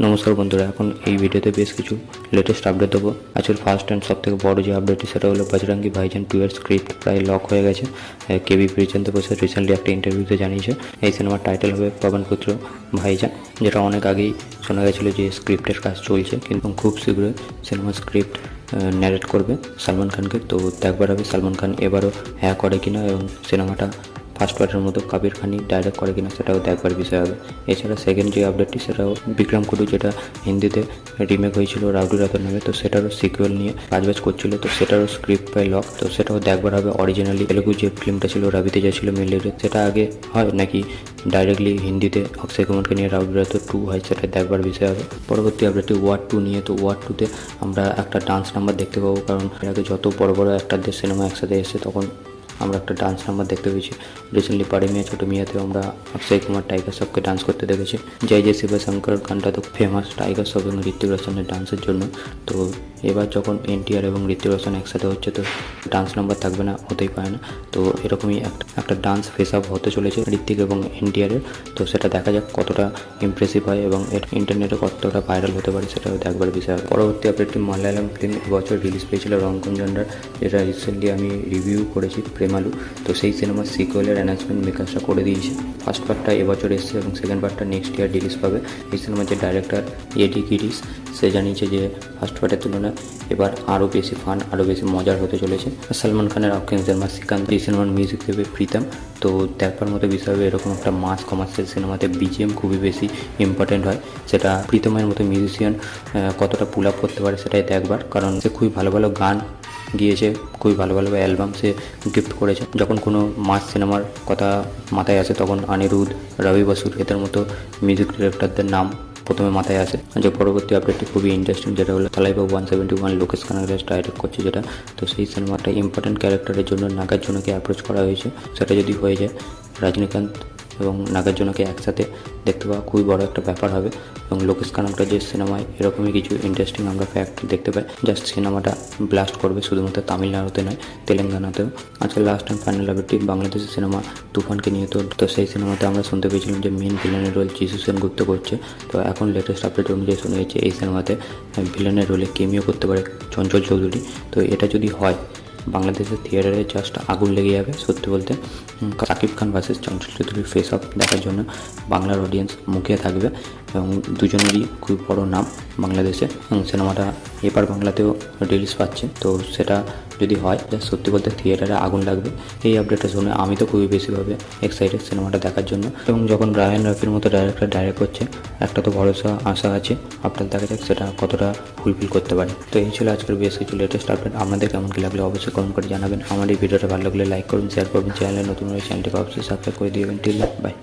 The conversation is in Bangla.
নমস্কার বন্ধুরা, এখন এই ভিডিওতে বেশ কিছু লেটেস্ট আপডেট দেবো। আজকের ফার্স্ট অ্যান্ড সব থেকে বড় যে আপডেটটি সেটা হলো বজরঙ্গি ভাইজান টু এর স্ক্রিপ্ট প্রায় লক হয়ে গেছে। কেবি প্রিচন্দ্র বসে রিসেন্টলি একটা ইন্টারভিউতে জানিয়েছে। এই সিনেমার টাইটেল হবে পবনপুত্র ভাইজান, যেটা অনেক আগেই শোনা গেছিল যে স্ক্রিপ্টের কাজ চলছে, কিন্তু খুব শীঘ্রই সিনেমার স্ক্রিপ্ট ন্যারেট করবে সালমান খানকে। তো দেখবার হবে সালমান খান এবারও হ্যাঁ করে কিনা এবং সিনেমাটা ফার্স্ট পার্টের মতো কাবির খানি ডাইরেক্ট করে কিনা সেটাও দেখবার বিষয় হবে। এছাড়া সেকেন্ড যে আপডেটটি সেটাও বিক্রম কুটু যেটা হিন্দিতে রিমেক হয়েছিল রাউডি রাতের নামে, তো সেটারও সিকুয়েল নিয়ে কাজবাজ করছিল, তো সেটারও স্ক্রিপ্ট পাই লক তো সেটাও দেখবার হবে। অরিজিনালি তেলুগু যে ফিল্মটা ছিল, রাবিতে ছিল মিলিয়ে সেটা আগে হয় নাকি ডাইরেক্টলি হিন্দিতে অক্ষয় কুমারকে নিয়ে রাউডি রাত টু হয়, সেটা দেখবার বিষয় হবে। পরবর্তী আপডেটটি ওয়ার্ড টু নিয়ে, তো ওয়ার্ড টুতে আমরা একটা ডান্স নাম্বার দেখতে পাবো, কারণ এর আগে যত বড় বড় অ্যাক্টারদের সিনেমা একসাথে এসে তখন আমরা একটা ডান্স নাম্বার দেখতে পেয়েছি। রিসেন্টলি পাড়ে মিয়া, ছোটো মিয়াতেও আমরা অক্ষয় কুমার টাইগার সবকে ডান্স করতে দেখেছি। জয় জয় শিবা শঙ্কর গানটা তো ফেমাস টাইগার সব এবং ঋত্বিক রোশনের ডান্সের জন্য। তো এবার যখন এনটিআর এবং ঋত্বিক রোশন একসাথে হচ্ছে, তো ডান্স নাম্বার থাকবে না, হতেই পারে না। তো এরকমই একটা একটা ডান্স ফেস আপ হতে চলেছে ঋত্বিক এবং এনটিআরের তো সেটা দেখা যাক কতটা ইমপ্রেসিভ হয় এবং এর ইন্টারনেটে কতটা ভাইরাল হতে পারে, সেটাও দেখবার বিষয়। পরবর্তী আপডেটটি মালায়ালাম ফিল্ম এবছর রিলিজ পেয়েছিল রঙ্কন জন্ডার যেটা রিসেন্টলি আমি রিভিউ করেছি প্রেমালু তো সেই সিনেমার সিকুয়েলের অ্যানাউন্সমেন্ট মেকার্সরা করে দিয়েছে। ফার্স্ট পার্টটা এবছর এসেছে এবং সেকেন্ড পার্টটা নেক্সট ইয়ার রিলিজ পাবে। এই সিনেমার যে ডাইরেক্টর এডি কিরিস সে জানিয়েছে যে ফার্স্ট পার্টের তুলনায় এবার আরও বেশি ফান আরও বেশি মজার হতে চলেছে। সালমান খানের অক্ষেন শর্মা শ্রীকান্ত। এই সিনেমার মিউজিক দেবে প্রীতম। তো দেখবার মতো বিষয় হবে এরকম একটা মাস কমার্শিয়াল সিনেমাতে বিজিএম খুবই বেশি ইম্পর্টেন্ট হয়। সেটা প্রীতমের মতো মিউজিশিয়ান কতটা পুল আপ করতে পারে সেটাই দেখবার কারণ সে খুবই ভালো ভালো গান গিয়েছে, খুবই ভালো ভালো অ্যালবাম সে গিফট করেছে। যখন কোনো মাস সিনেমার কথা মাথায় আসে, তখন অনিরুদ্ধ, রবি বসুর এদের মতো মিউজিক ডিরেক্টরদের নাম প্রথমে মাথায় আসে। যে পরবর্তী আপডেটটি খুবই ইন্টারেস্টিং যেটা হলো Thalaivar one seventy one Lokesh Kanagaraj direct করছে যেটা। তো সেই সিনেমাটা ইম্পর্টেন্ট ক্যারেক্টারের জন্য নাগার্জুনকে অ্যাপ্রোচ করা হয়েছে। সেটা যদি হয়ে যায়, রজনীকান্ত এবং নাগার্জুনকে একসাথে দেখতে পাওয়া খুবই বড় একটা ব্যাপার হবে। এবং লোকেশ কানাকটা যে সিনেমায় এরকমই কিছু ইন্টারেস্টিং আমরা ফ্যাক্ট দেখতে পাই জাস্ট সিনেমাটা ব্লাস্ট করবে শুধুমাত্র তামিলনাড়ুতে নয়, তেলেঙ্গানাতেও। আজকে লাস্ট অ্যান্ড ফাইনাল আপডেটটি বাংলাদেশের সিনেমা তুফানকে নিয়ে তো তো সেই সিনেমাতে আমরা শুনতে পেয়েছিলাম যে মেন ভিলেনের রোল যিশু সেনগুপ্ত করছে। তো এখন লেটেস্ট আপডেট অনুযায়ী শুনে গেছি এই সিনেমাতে ভিলেনের রোলে কেমিও করতে পারে চঞ্চল চৌধুরী। তো এটা যদি হয় বাংলাদেশের থিয়েটারে জাস্ট আগুন লেগে যাবে, সত্যি বলতে। সাকিব খান ভার্সেস চঞ্চল চৌধুরীর ফেস অফ দেখার জন্য বাংলার অডিয়েন্স মুখিয়ে থাকবে। এবং দুজনেরই খুব বড় নাম বাংলাদেশে এবং সিনেমাটা এবার বাংলাতেও রিলিজ পাচ্ছে। তো সেটা যদি হয় সত্যি বলতে থিয়েটারে আগুন লাগবে। এই আপডেটটা শুনে আমি তো খুবই বেশিভাবে এক্সাইটেড সিনেমাটা দেখার জন্য। এবং যখন রায়ান রাফির মতো ডাইরেক্টর ডাইরেক্ট করছে, একটা তো ভরসা, আশা আছে, আপনার দেখা যাক সেটা কতটা ফুলফিল করতে পারে। তো এই ছিল আজকের বেশ কিছু লেটেস্ট আপডেট আপনাদের কেমন কি লাগলে অবশ্যই কমেন্ট করে জানাবেন। আমার এই ভিডিওটা ভালো লাগলে লাইক করুন শেয়ার করবেন চ্যানেলে নতুন হয়ে চ্যানেলটিকে অবশ্যই সাবস্ক্রাইব করে দিবেন। Till by